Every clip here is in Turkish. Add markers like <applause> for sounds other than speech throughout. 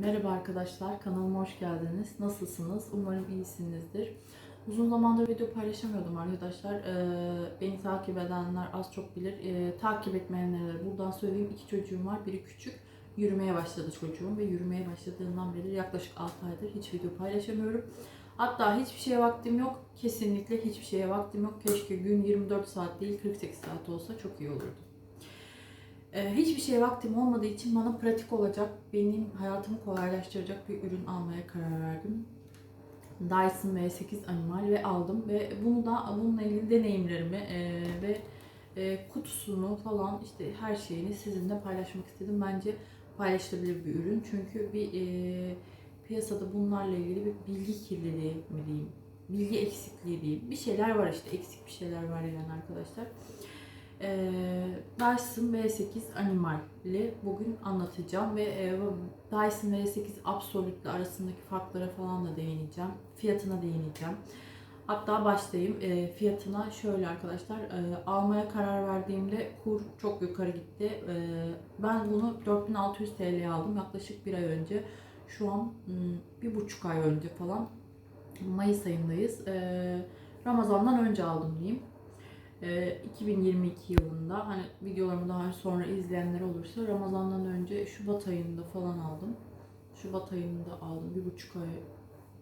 Merhaba arkadaşlar, kanalıma hoş geldiniz. Nasılsınız? Umarım iyisinizdir. Uzun zamandır video paylaşamıyordum arkadaşlar. Ee, beni takip edenler az çok bilir. Ee, takip etmeyenlere buradan söyleyeyim. İki çocuğum var. Biri küçük. Yürümeye başladı çocuğum ve yürümeye başladığından beri yaklaşık 6 aydır hiç video paylaşamıyorum. Hatta hiçbir şeye vaktim yok. Kesinlikle hiçbir şeye vaktim yok. Keşke gün 24 saat değil 48 saat olsa çok iyi olurdu. Ee, hiçbir şeye vaktim olmadığı için bana pratik olacak, benim hayatımı kolaylaştıracak bir ürün almaya karar verdim. Dyson V8 Animal ve aldım ve bunu da bununla ilgili deneyimlerimi e, ve e, kutusunu falan işte her şeyini sizinle paylaşmak istedim. Bence paylaşılabilir bir ürün çünkü bir e, piyasada bunlarla ilgili bir bilgi kirliliği mi diyeyim, bilgi eksikliği diyeyim. Bir şeyler var işte eksik bir şeyler var yani arkadaşlar. Ee, Dyson V8 Animal'i bugün anlatacağım ve e, Dyson V8 Absolute'le arasındaki farklara falan da değineceğim. Fiyatına değineceğim. Hatta başlayayım. E, fiyatına şöyle arkadaşlar. e, almaya karar verdiğimde kur çok yukarı gitti. E, ben bunu 4600 TL'ye aldım yaklaşık bir ay önce. Şu an hmm, bir buçuk ay önce falan. Mayıs ayındayız. E, Ramazan'dan önce aldım diyeyim. Ee, 2022 yılında hani videolarımı daha sonra izleyenler olursa Ramazan'dan önce Şubat ayında falan aldım. Şubat ayında aldım. Bir buçuk ay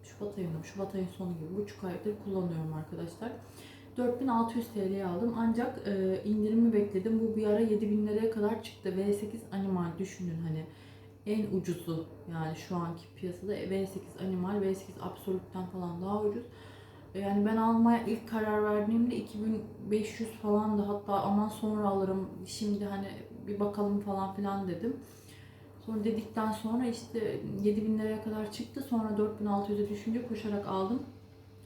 Şubat ayında, Şubat ayın sonu gibi buçuk aydır kullanıyorum arkadaşlar. 4600 TL'ye aldım ancak e, indirimi bekledim. Bu bir ara 7000 liraya kadar çıktı. V8 Animal düşünün hani en ucuzu yani şu anki piyasada V8 Animal, V8 Absolute'den falan daha ucuz. Yani ben almaya ilk karar verdiğimde 2500 falan da hatta aman sonra alırım şimdi hani bir bakalım falan filan dedim. Sonra dedikten sonra işte 7000 liraya kadar çıktı. Sonra 4600'e düşünce koşarak aldım.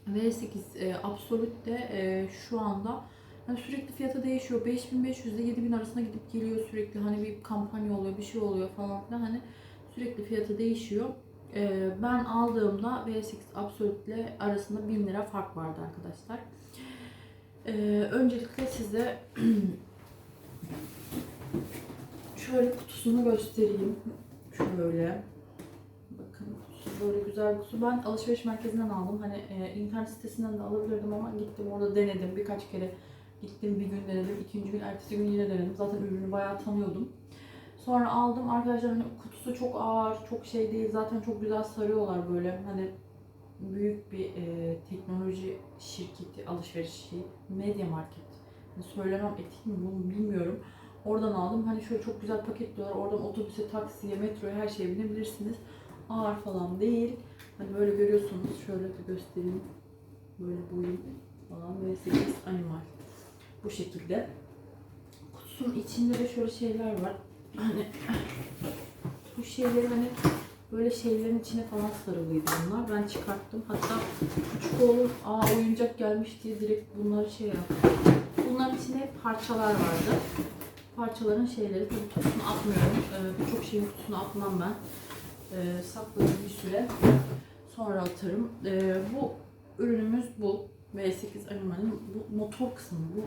V8 e, Absolute e, şu anda hani sürekli fiyatı değişiyor. 5500 ile 7000 arasında gidip geliyor sürekli. Hani bir kampanya oluyor, bir şey oluyor falan filan. Hani sürekli fiyatı değişiyor. Ee, ben aldığımda V8 Absolute ile arasında 1000 lira fark vardı arkadaşlar. Ee, öncelikle size <clears throat> şöyle kutusunu göstereyim. Şöyle. Bakın böyle güzel bir kutu. Ben alışveriş merkezinden aldım. Hani e, internet sitesinden de alabilirdim ama gittim orada denedim. Birkaç kere gittim bir gün denedim. ikinci gün, ertesi gün yine denedim. Zaten ürünü bayağı tanıyordum. Sonra aldım arkadaşlar hani kutusu çok ağır, çok şey değil. Zaten çok güzel sarıyorlar böyle. Hani büyük bir e, teknoloji şirketi alışverişi, Media Market. Hani söylemem etik mi bunu bilmiyorum. Oradan aldım. Hani şöyle çok güzel paketliyorlar. Oradan otobüse, taksiye, metroya her şeye binebilirsiniz. Ağır falan değil. Hani böyle görüyorsunuz. Şöyle de göstereyim. Böyle boyun falan ve 8 animal. Bu şekilde. Kutusunun içinde de şöyle şeyler var hani bu şeyleri hani böyle şeylerin içine falan sarılıydı bunlar. Ben çıkarttım. Hatta küçük oğlum aa oyuncak gelmiş diye direkt bunları şey yaptı. Bunların içinde parçalar vardı. Parçaların şeyleri tabii kutusunu atmıyorum. Ee, Birçok şeyin kutusunu atmam ben. Ee, sakladım bir süre. Sonra atarım. Ee, bu ürünümüz bu. V8 Animal'in bu motor kısmı. Bu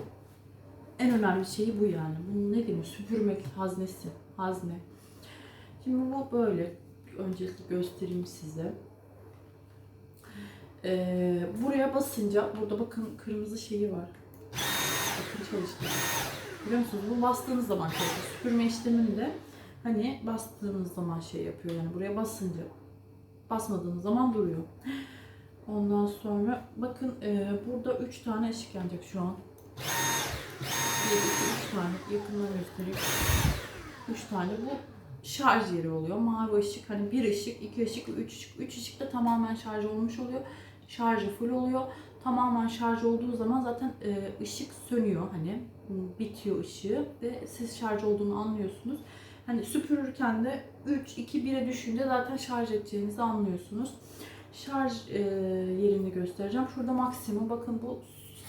en önemli şeyi bu yani. Bunun ne diyeyim? Süpürmek haznesi. Hazne. Şimdi bu böyle. Öncelikle göstereyim size. Ee, buraya basınca burada bakın kırmızı şeyi var. Bakın çalıştı. Biliyor musunuz? Bu bastığınız zaman çalışıyor. Süpürme işleminde hani bastığınız zaman şey yapıyor. Yani buraya basınca basmadığınız zaman duruyor. Ondan sonra bakın e, burada 3 tane ışık yanacak şu an. 1, 2, 3 tane yakından göstereyim. 3 tane bu şarj yeri oluyor. Mavi ışık hani bir ışık, iki ışık, üç ışık. Üç ışık da tamamen şarj olmuş oluyor. Şarjı full oluyor. Tamamen şarj olduğu zaman zaten e, ışık sönüyor hani bitiyor ışığı ve siz şarj olduğunu anlıyorsunuz. Hani süpürürken de 3 2 1'e düşünce zaten şarj edeceğinizi anlıyorsunuz. Şarj e, yerini göstereceğim. Şurada maksimum bakın bu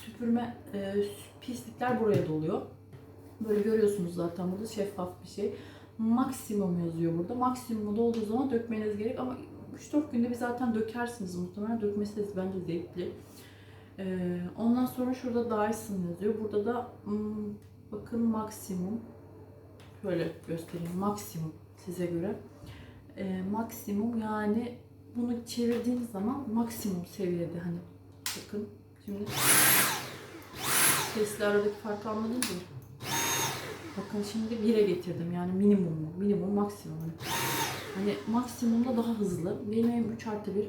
süpürme e, pislikler buraya doluyor. Böyle görüyorsunuz zaten burada şeffaf bir şey. Maksimum yazıyor burada. Maksimumu dolduğu zaman dökmeniz gerek ama 3-4 günde bir zaten dökersiniz muhtemelen. Dökmesi de bence zevkli. Ee, ondan sonra şurada Dyson yazıyor. Burada da hmm, bakın maksimum. Şöyle göstereyim. Maksimum size göre. e, maksimum yani bunu çevirdiğiniz zaman maksimum seviyede hani bakın şimdi sesli aradaki farkı anladınız mı? Bakın şimdi 1'e getirdim yani minimum minimum maksimum. Hani maksimumda daha hızlı. Benim evim 3 artı 1.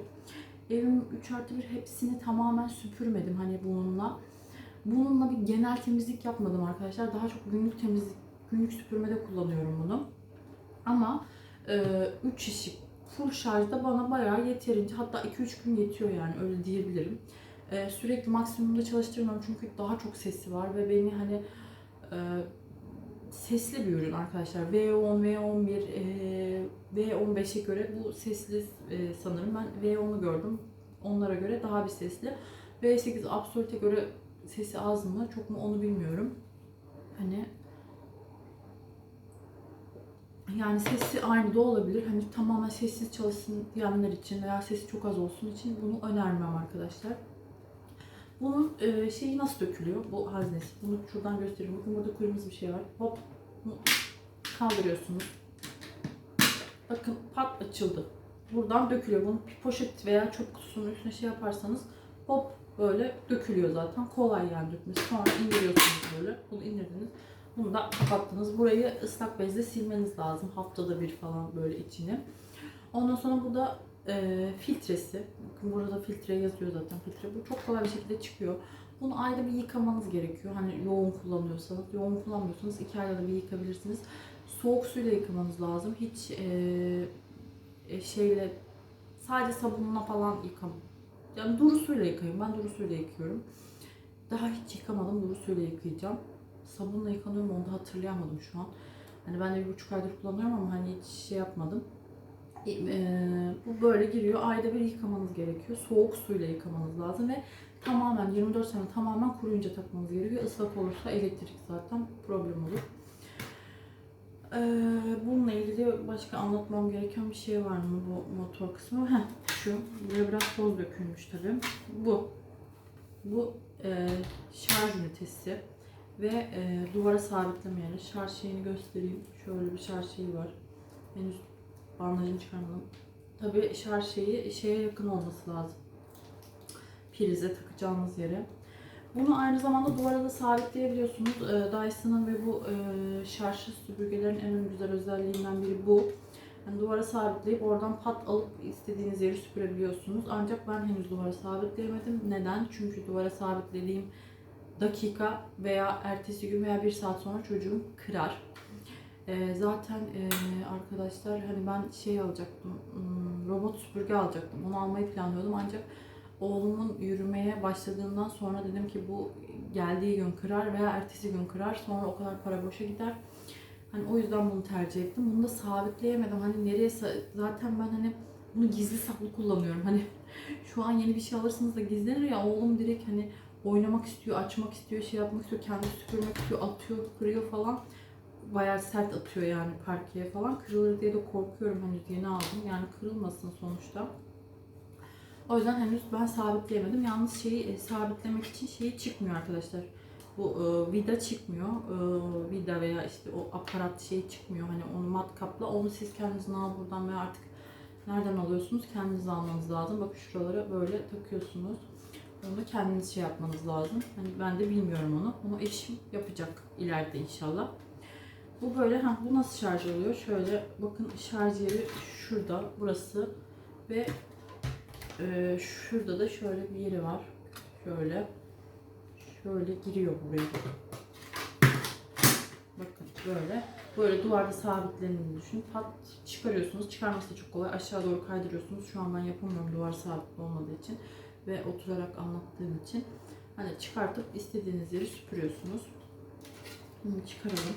Evim 3 artı 1 hepsini tamamen süpürmedim hani bununla. Bununla bir genel temizlik yapmadım arkadaşlar. Daha çok günlük temizlik, günlük süpürmede kullanıyorum bunu. Ama 3 şişi full şarjda bana bayağı yeterince hatta 2-3 gün yetiyor yani öyle diyebilirim. E, sürekli maksimumda çalıştırmıyorum çünkü daha çok sesi var ve beni hani e, sesli bir ürün arkadaşlar. V10, V11, e, V15'e göre bu sesli e, sanırım. Ben V10'u gördüm. Onlara göre daha bir sesli. V8 Absolute'e göre sesi az mı çok mu onu bilmiyorum. Hani yani sesi aynı da olabilir. Hani tamamen sessiz çalışsın diyenler için veya sesi çok az olsun için bunu önermem arkadaşlar. Bunun e, şeyi nasıl dökülüyor? Bu haznesi. Bunu şuradan göstereyim. Bakın burada kırmızı bir şey var. Hop. Kaldırıyorsunuz. Bakın pat açıldı. Buradan dökülüyor. Bunu bir poşet veya çöp kutusunun üstüne şey yaparsanız hop böyle dökülüyor zaten. Kolay yani dökmesi. Sonra indiriyorsunuz böyle. Bunu indirdiniz. Bunu da kapattınız. Burayı ıslak bezle silmeniz lazım. Haftada bir falan böyle içini. Ondan sonra burada e, filtresi. Burada filtre yazıyor zaten filtre. Bu çok kolay bir şekilde çıkıyor. Bunu ayda bir yıkamanız gerekiyor. Hani yoğun kullanıyorsanız, yoğun kullanmıyorsanız iki ayda da bir yıkabilirsiniz. Soğuk suyla yıkamanız lazım. Hiç e, e, şeyle sadece sabunla falan yıkam. Yani duru suyla yıkayın. Ben duru suyla yıkıyorum. Daha hiç yıkamadım. Duru suyla yıkayacağım. Sabunla yıkanıyor mu onu da hatırlayamadım şu an. Hani ben de bir buçuk aydır kullanıyorum ama hani hiç şey yapmadım. Ee, bu böyle giriyor. Ayda bir yıkamanız gerekiyor. Soğuk suyla yıkamanız lazım ve tamamen 24 sene tamamen kuruyunca takmanız gerekiyor. Islak olursa elektrik zaten problem olur. Ee, bununla ilgili başka anlatmam gereken bir şey var mı bu motor kısmı? Heh, şu. Buraya biraz toz dökülmüş tabii. Bu. Bu e, şarj ünitesi ve e, duvara sabitleme yeri. Şarj şeyini göstereyim. Şöyle bir şarj şeyi var. Henüz bandajını çıkarmadım. Tabii şarj şeyi şeye yakın olması lazım. Prize takacağınız yere. Bunu aynı zamanda duvara da sabitleyebiliyorsunuz. Ee, Dyson'ın ve bu e, şarjsız süpürgelerin en güzel özelliğinden biri bu. Yani duvara sabitleyip oradan pat alıp istediğiniz yeri süpürebiliyorsunuz. Ancak ben henüz duvara sabitleyemedim. Neden? Çünkü duvara sabitlediğim dakika veya ertesi gün veya bir saat sonra çocuğum kırar. Ee, zaten e, arkadaşlar hani ben şey alacaktım, hmm, robot süpürge alacaktım. Onu almayı planlıyordum ancak oğlumun yürümeye başladığından sonra dedim ki bu geldiği gün kırar veya ertesi gün kırar. Sonra o kadar para boşa gider. Hani o yüzden bunu tercih ettim. Bunu da sabitleyemedim. Hani nereye zaten ben hani bunu gizli saklı kullanıyorum. Hani <laughs> şu an yeni bir şey alırsınız da gizlenir ya oğlum direkt hani oynamak istiyor, açmak istiyor, şey yapmak istiyor, kendi süpürmek istiyor, atıyor, kırıyor falan. Bayağı sert atıyor yani parkeye falan. Kırılır diye de korkuyorum henüz yeni aldım. Yani kırılmasın sonuçta. O yüzden henüz ben sabitleyemedim. Yalnız şeyi e, sabitlemek için şeyi çıkmıyor arkadaşlar. Bu e, vida çıkmıyor. E, vida veya işte o aparat şey çıkmıyor. Hani onu matkapla onu siz kendiniz al buradan veya artık nereden alıyorsunuz kendiniz almanız lazım. Bakın şuralara böyle takıyorsunuz. Onu kendiniz şey yapmanız lazım. Hani ben de bilmiyorum onu. Onu eşim yapacak ileride inşallah. Bu böyle ha bu nasıl şarj oluyor? Şöyle bakın şarj yeri şurada burası ve ee, şurada da şöyle bir yeri var. Şöyle. Şöyle giriyor buraya. Bakın böyle. Böyle duvarda sabitlendiğini düşün. Pat çıkarıyorsunuz. Çıkarması da çok kolay. Aşağı doğru kaydırıyorsunuz. Şu an ben yapamıyorum duvar sabitli olmadığı için. Ve oturarak anlattığım için. Hani çıkartıp istediğiniz yeri süpürüyorsunuz. Şimdi çıkaralım.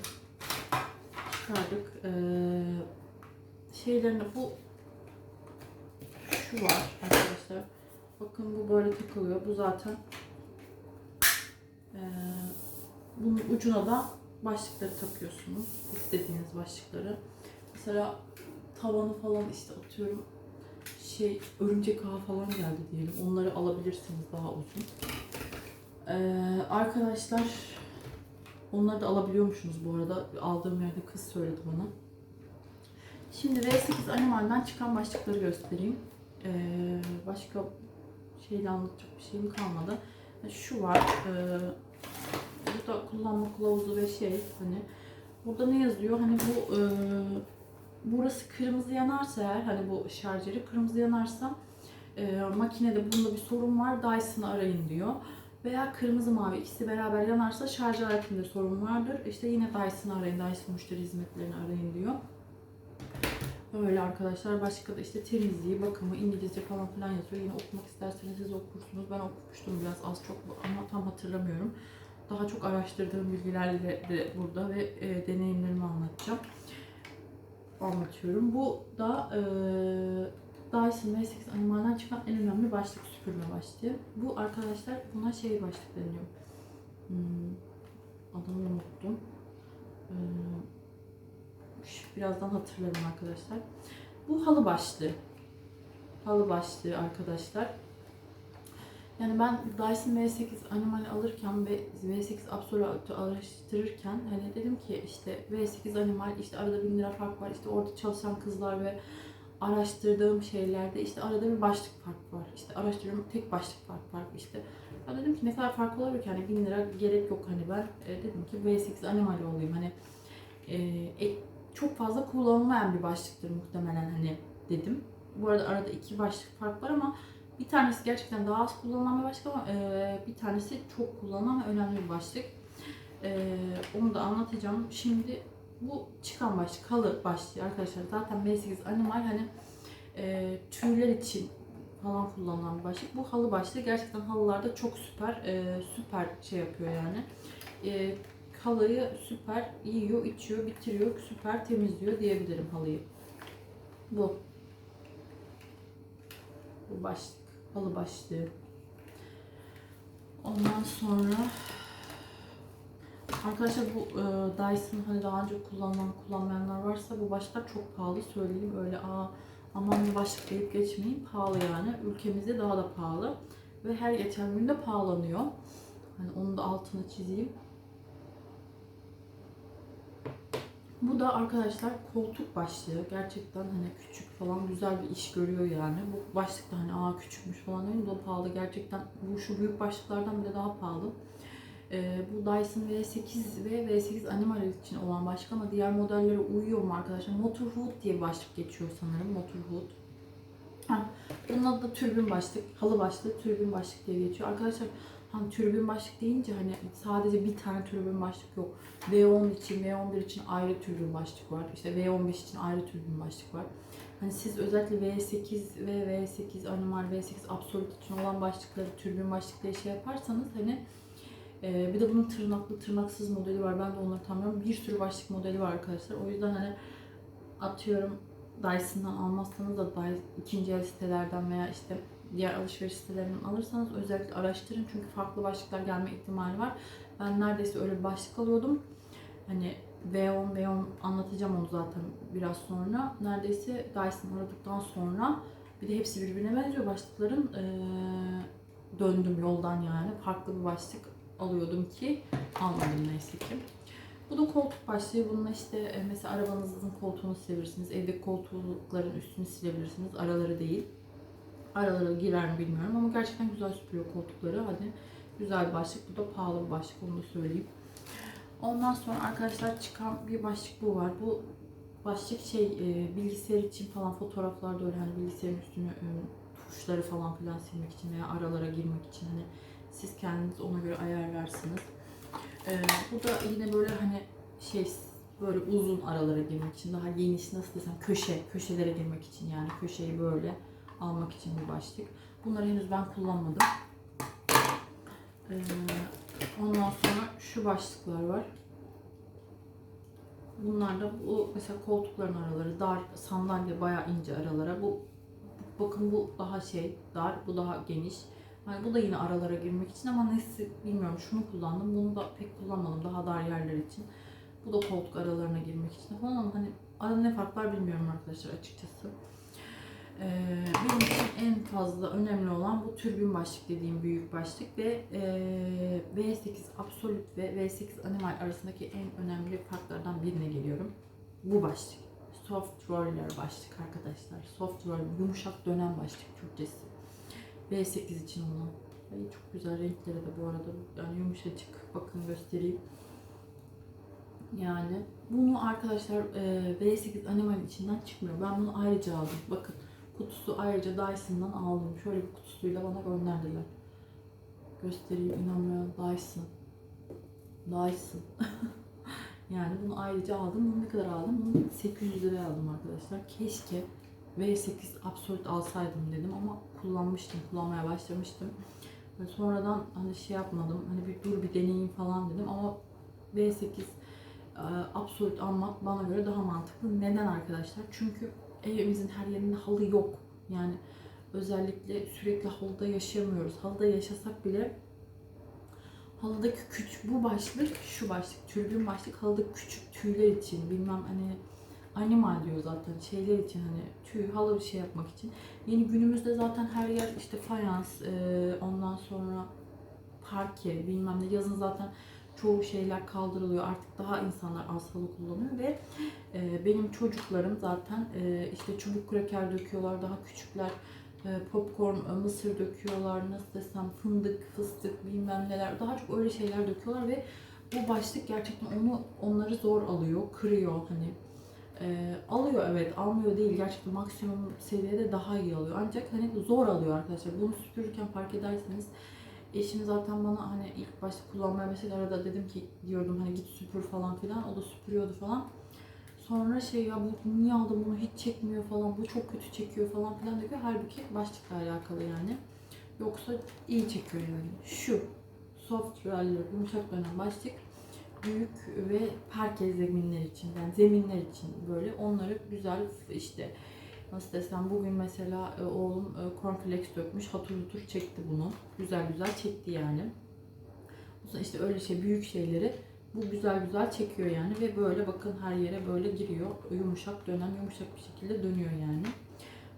Çıkardık. Ee, şeylerini bu şu var arkadaşlar. Bakın bu böyle takılıyor. Bu zaten ee, bunun ucuna da başlıkları takıyorsunuz. İstediğiniz başlıkları. Mesela tavanı falan işte atıyorum şey örümcek ağı falan geldi diyelim. Onları alabilirsiniz daha uzun. Ee, arkadaşlar onları da alabiliyormuşsunuz bu arada. Aldığım yerde kız söyledi bana. Şimdi V8 animalden çıkan başlıkları göstereyim. Ee, başka şeyle anlatacak bir şeyim kalmadı. Şu var. Ee, burada kullanma kılavuzu ve şey hani burada ne yazıyor? Hani bu e, burası kırmızı yanarsa eğer hani bu şarjeri kırmızı yanarsa e, makinede bunda bir sorun var Dyson'ı arayın diyor. Veya kırmızı mavi ikisi beraber yanarsa şarj aletinde sorun vardır. İşte yine Dyson'ı arayın, Dyson müşteri hizmetlerini arayın diyor. Böyle arkadaşlar. Başka da işte temizliği, bakımı, İngilizce falan filan yazıyor. Yine okumak isterseniz siz okursunuz. Ben okumuştum biraz az çok ama tam hatırlamıyorum. Daha çok araştırdığım bilgilerle de burada ve e, deneyimlerimi anlatacağım. Anlatıyorum. Bu da e, Dyson V8 animalden çıkan en önemli başlık süpürme başlığı. Bu arkadaşlar buna şey başlık deniyor. Hmm, adını unuttum. Ee, birazdan hatırlarım arkadaşlar. Bu halı başlığı. Halı başlığı arkadaşlar. Yani ben Dyson V8 Animal alırken ve V8 Absolute araştırırken hani dedim ki işte V8 Animal işte arada 1000 lira fark var. İşte orada çalışan kızlar ve araştırdığım şeylerde işte arada bir başlık fark var. İşte araştırıyorum tek başlık fark var işte. Ben dedim ki ne kadar fark olabilir ki hani 1000 lira gerek yok hani ben e, dedim ki V8 Animal olayım hani e, e, çok fazla kullanılmayan bir başlıktır muhtemelen hani dedim. Bu arada arada iki başlık fark var ama bir tanesi gerçekten daha az kullanılan bir başlık ama e, bir tanesi çok kullanılan ve önemli bir başlık. E, onu da anlatacağım. Şimdi bu çıkan başlık, halı başlığı arkadaşlar. Zaten V8 animal hani e, tüyler için falan kullanılan bir başlık. Bu halı başlığı gerçekten halılarda çok süper, e, süper şey yapıyor yani. E, halıyı süper yiyor, içiyor, bitiriyor, süper temizliyor diyebilirim halıyı. Bu. Bu başlık. Halı başlığı. Ondan sonra Arkadaşlar bu e, Dyson hani daha önce kullanılan kullanmayanlar varsa bu başlıklar çok pahalı söyleyeyim. Öyle aa aman bir başlık deyip geçmeyin. Pahalı yani. Ülkemizde daha da pahalı. Ve her geçen gün de pahalanıyor. Hani onu da altını çizeyim. Bu da arkadaşlar koltuk başlığı. Gerçekten hani küçük falan güzel bir iş görüyor yani. Bu başlık da hani aa küçükmüş falan değil? Bu da pahalı. Gerçekten bu şu büyük başlıklardan bile daha pahalı. Ee, bu Dyson V8 ve V8 Animal için olan başlık ama diğer modellere uyuyor mu arkadaşlar? Motorhood diye bir başlık geçiyor sanırım. Motorhood. Ha, bunun adı da türbün başlık. Halı başlık, türbün başlık diye geçiyor. Arkadaşlar hani türbün başlık deyince hani sadece bir tane türbün başlık yok. V10 için, V11 için ayrı türbün başlık var. İşte V15 için ayrı türbün başlık var. Hani siz özellikle V8 ve V8 Animal, V8 Absolute için olan başlıkları türbün başlık diye şey yaparsanız hani ee, bir de bunun tırnaklı, tırnaksız modeli var. Ben de onları tam bilmiyorum. Bir sürü başlık modeli var arkadaşlar. O yüzden hani atıyorum Dyson'dan almazsanız da Dyson, ikinci el sitelerden veya işte diğer alışveriş sitelerinden alırsanız özellikle araştırın. Çünkü farklı başlıklar gelme ihtimali var. Ben neredeyse öyle bir başlık alıyordum. Hani V10, V10 anlatacağım onu zaten biraz sonra. Neredeyse Dyson aradıktan sonra bir de hepsi birbirine benziyor başlıkların. Ee, döndüm yoldan yani. Farklı bir başlık alıyordum ki almadım neyse ki. Bu da koltuk başlığı. Bununla işte e, mesela arabanızın koltuğunu silebilirsiniz. Evdeki koltukların üstünü silebilirsiniz. Araları değil. Araları girer mi bilmiyorum ama gerçekten güzel süpürüyor koltukları. Hadi güzel bir başlık. Bu da pahalı bir başlık onu da söyleyeyim. Ondan sonra arkadaşlar çıkan bir başlık bu var. Bu başlık şey e, bilgisayar için falan fotoğraflarda öyle hani bilgisayarın üstünü e, tuşları falan filan silmek için veya aralara girmek için hani siz kendiniz ona göre ayarlarsınız. Ee, bu da yine böyle hani şey böyle uzun aralara girmek için daha geniş nasıl desem köşe köşelere girmek için yani köşeyi böyle almak için bir başlık. Bunları henüz ben kullanmadım. Ee, ondan sonra şu başlıklar var. Bunlar da bu mesela koltukların araları dar, sandalye bayağı ince aralara. Bu bakın bu daha şey dar, bu daha geniş. Hani bu da yine aralara girmek için ama nesi bilmiyorum. Şunu kullandım. Bunu da pek kullanmadım. Daha dar yerler için. Bu da koltuk aralarına girmek için falan ama hani arada ne fark var bilmiyorum arkadaşlar açıkçası. Ee, benim için en fazla önemli olan bu türbün başlık dediğim büyük başlık ve e, V8 Absolute ve V8 Animal arasındaki en önemli farklardan birine geliyorum. Bu başlık. soft roller başlık arkadaşlar. Soft roller, yumuşak dönem başlık Türkçesi. V8 için olan. Ay çok güzel renkleri de bu arada. Yani yumuşacık. Bakın göstereyim. Yani bunu arkadaşlar e, V8 animal içinden çıkmıyor. Ben bunu ayrıca aldım. Bakın kutusu ayrıca Dyson'dan aldım. Şöyle bir kutusuyla bana gönderdiler. Göstereyim inanmayan Dyson. Dyson. <laughs> yani bunu ayrıca aldım. Bunu ne kadar aldım? Bunu 800 liraya aldım arkadaşlar. Keşke V8 Absolute alsaydım dedim ama kullanmıştım. Kullanmaya başlamıştım. Ve sonradan hani şey yapmadım. Hani bir dur bir deneyeyim falan dedim ama V8 e, Absolute almak bana göre daha mantıklı. Neden arkadaşlar? Çünkü evimizin her yerinde halı yok. Yani özellikle sürekli halıda yaşayamıyoruz. Halıda yaşasak bile halıdaki küçük bu başlık, şu başlık, türbün başlık halıda küçük tüyler için bilmem hani animal diyor zaten şeyler için hani tüy halı bir şey yapmak için. Yeni günümüzde zaten her yer işte fayans, e, ondan sonra parke bilmem ne yazın zaten çoğu şeyler kaldırılıyor. Artık daha insanlar az halı kullanıyor ve e, benim çocuklarım zaten e, işte çubuk kraker döküyorlar daha küçükler e, popcorn, e, mısır döküyorlar, nasıl desem fındık, fıstık bilmem neler. Daha çok öyle şeyler döküyorlar ve bu başlık gerçekten onu onları zor alıyor, kırıyor hani. E, alıyor evet, almıyor değil. Gerçekten maksimum seviyede daha iyi alıyor. Ancak hani zor alıyor arkadaşlar. Bunu süpürürken fark ederseniz eşim zaten bana hani ilk başta kullanmaya başladı. Arada dedim ki diyordum hani git süpür falan filan. O da süpürüyordu falan. Sonra şey ya bu niye aldım bunu hiç çekmiyor falan. Bu çok kötü çekiyor falan filan diyor. Halbuki başlıkla alakalı yani. Yoksa iyi çekiyor yani. Şu soft roller yumuşak dönem başlık büyük ve parke zeminler için yani zeminler için böyle onları güzel işte nasıl desem bugün mesela e, oğlum e, cornflakes dökmüş hatır hutur çekti bunu. Güzel güzel çekti yani. İşte öyle şey büyük şeyleri bu güzel güzel çekiyor yani ve böyle bakın her yere böyle giriyor yumuşak dönem yumuşak bir şekilde dönüyor yani.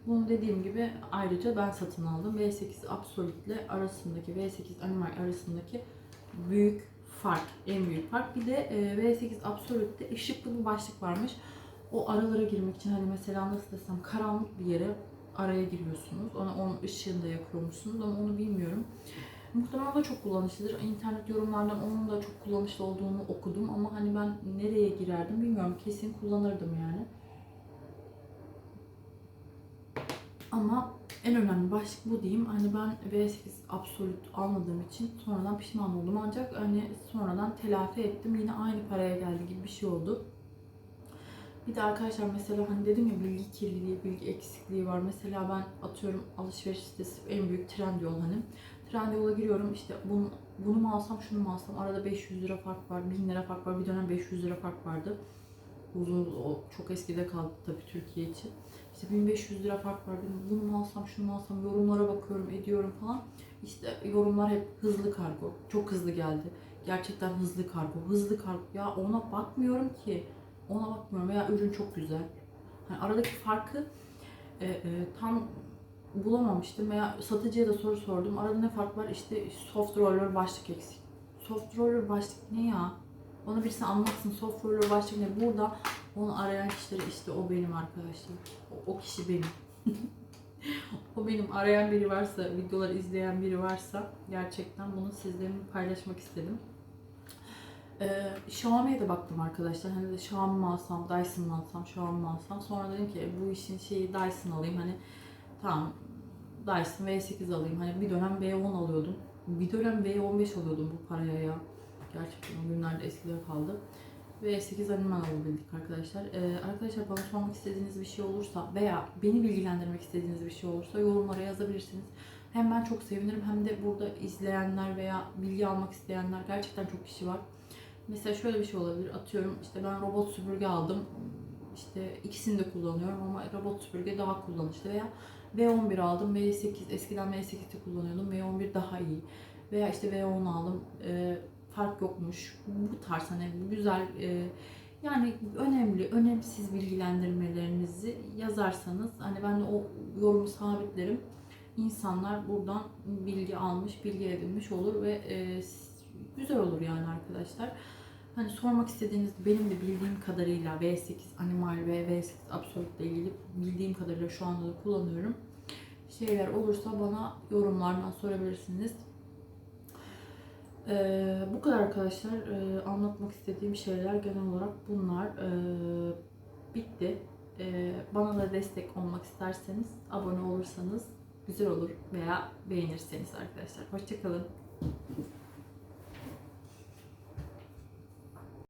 Bunu dediğim gibi ayrıca ben satın aldım. V8 Absolute ile arasındaki V8 Animal arasındaki büyük fark, en büyük fark. Bir de e, V8 Absolute'de ışıklı bir başlık varmış. O aralara girmek için hani mesela nasıl desem karanlık bir yere araya giriyorsunuz. Ona onun ışığını da yakıyormuşsunuz ama onu bilmiyorum. Muhtemelen da çok kullanışlıdır. İnternet yorumlardan onun da çok kullanışlı olduğunu okudum ama hani ben nereye girerdim bilmiyorum. Kesin kullanırdım yani. Ama en önemli başlık bu diyeyim. Hani ben V8 Absolute almadığım için sonradan pişman oldum. Ancak hani sonradan telafi ettim. Yine aynı paraya geldi gibi bir şey oldu. Bir de arkadaşlar mesela hani dedim ya bilgi kirliliği, bilgi eksikliği var. Mesela ben atıyorum alışveriş sitesi en büyük Trendyol hani. Trendyol'a giriyorum işte bunu, bunu mu alsam şunu mu alsam arada 500 lira fark var, 1000 lira fark var. Bir dönem 500 lira fark vardı. Uzun, o çok eskide kaldı tabii Türkiye için. İşte 1500 lira fark var. Bunu mu alsam, şunu mu alsam, yorumlara bakıyorum, ediyorum falan. İşte yorumlar hep hızlı kargo. Çok hızlı geldi. Gerçekten hızlı kargo. Hızlı kargo. Ya ona bakmıyorum ki. Ona bakmıyorum. Veya ürün çok güzel. Hani aradaki farkı e, e, tam bulamamıştım veya satıcıya da soru sordum. Arada ne fark var? İşte soft roller başlık eksik. Soft roller başlık ne ya? Bana birisi anlatsın soft roller başlık ne? Burada onu arayan kişileri işte o benim arkadaşlar. O, o kişi benim. <laughs> o benim arayan biri varsa, videoları izleyen biri varsa gerçekten bunu sizlerle paylaşmak istedim. Ee, Xiaomi'ye de baktım arkadaşlar. Hani de Xiaomi mi alsam, Dyson mı alsam, Xiaomi mi alsam. Sonra dedim ki bu işin şeyi Dyson alayım. Hani tamam Dyson V8 alayım. Hani bir dönem V10 alıyordum. Bir dönem V15 alıyordum bu paraya ya. Gerçekten o günlerde eskide kaldı. Ve 8 animal olabildik arkadaşlar. Ee, arkadaşlar bana sormak istediğiniz bir şey olursa veya beni bilgilendirmek istediğiniz bir şey olursa yorumlara yazabilirsiniz. Hem ben çok sevinirim hem de burada izleyenler veya bilgi almak isteyenler gerçekten çok kişi var. Mesela şöyle bir şey olabilir. Atıyorum işte ben robot süpürge aldım. İşte ikisini de kullanıyorum ama robot süpürge daha kullanışlı veya V11 aldım. V8 eskiden V8'de kullanıyordum. V11 daha iyi. Veya işte V10 aldım. Ee, fark yokmuş. Bu tarz hani güzel e, yani önemli, önemsiz bilgilendirmelerinizi yazarsanız hani ben de o yorumu sabitlerim. İnsanlar buradan bilgi almış, bilgi edinmiş olur ve e, güzel olur yani arkadaşlar. Hani sormak istediğiniz benim de bildiğim kadarıyla V8 Animal ve V8 Absolute ile ilgili bildiğim kadarıyla şu anda da kullanıyorum. Şeyler olursa bana yorumlardan sorabilirsiniz. Ee, bu kadar arkadaşlar. Ee, anlatmak istediğim şeyler genel olarak bunlar. Ee, bitti. Ee, bana da destek olmak isterseniz abone olursanız güzel olur veya beğenirseniz arkadaşlar. Hoşçakalın.